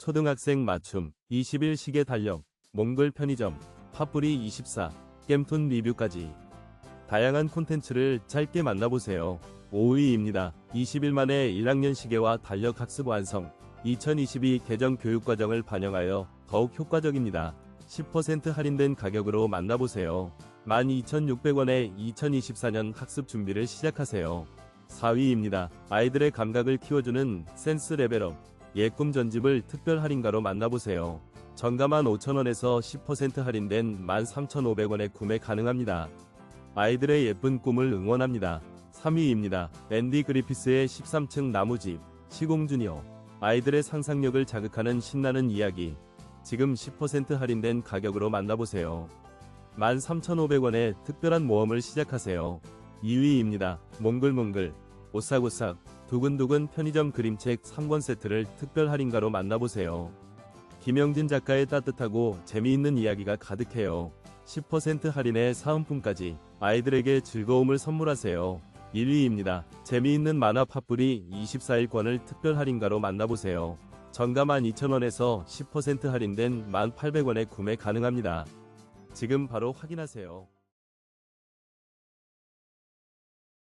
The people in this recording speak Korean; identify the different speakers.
Speaker 1: 초등학생 맞춤, 20일 시계 달력, 몽글 편의점, 팝뿌리 24, 겜툰 리뷰까지 다양한 콘텐츠를 짧게 만나보세요. 5위입니다. 20일 만에 1학년 시계와 달력 학습 완성. 2022 개정 교육과정을 반영하여 더욱 효과적입니다. 10% 할인된 가격으로 만나보세요. 12,600원에 2024년 학습 준비를 시작하세요. 4위입니다. 아이들의 감각을 키워주는 센스 레벨업. 예꿈 전집을 특별 할인가로 만나보세요. 정가만 5,000원에서 10% 할인된 13,500원에 구매 가능합니다. 아이들의 예쁜 꿈을 응원합니다. 3위입니다. 앤디 그리피스의 13층 나무집, 시공주니어. 아이들의 상상력을 자극하는 신나는 이야기. 지금 10% 할인된 가격으로 만나보세요. 13,500원에 특별한 모험을 시작하세요. 2위입니다. 몽글몽글, 오싹오싹, 두근두근 편의점 그림책 3권 세트를 특별 할인가로 만나보세요. 김영진 작가의 따뜻하고 재미있는 이야기가 가득해요. 10% 할인의 사은품까지 아이들에게 즐거움을 선물하세요. 1위입니다. 재미있는 만화 팝뿌리 24일권을 특별 할인가로 만나보세요. 정가 12,000원에서 10% 할인된 1,800원에 구매 가능합니다. 지금 바로 확인하세요.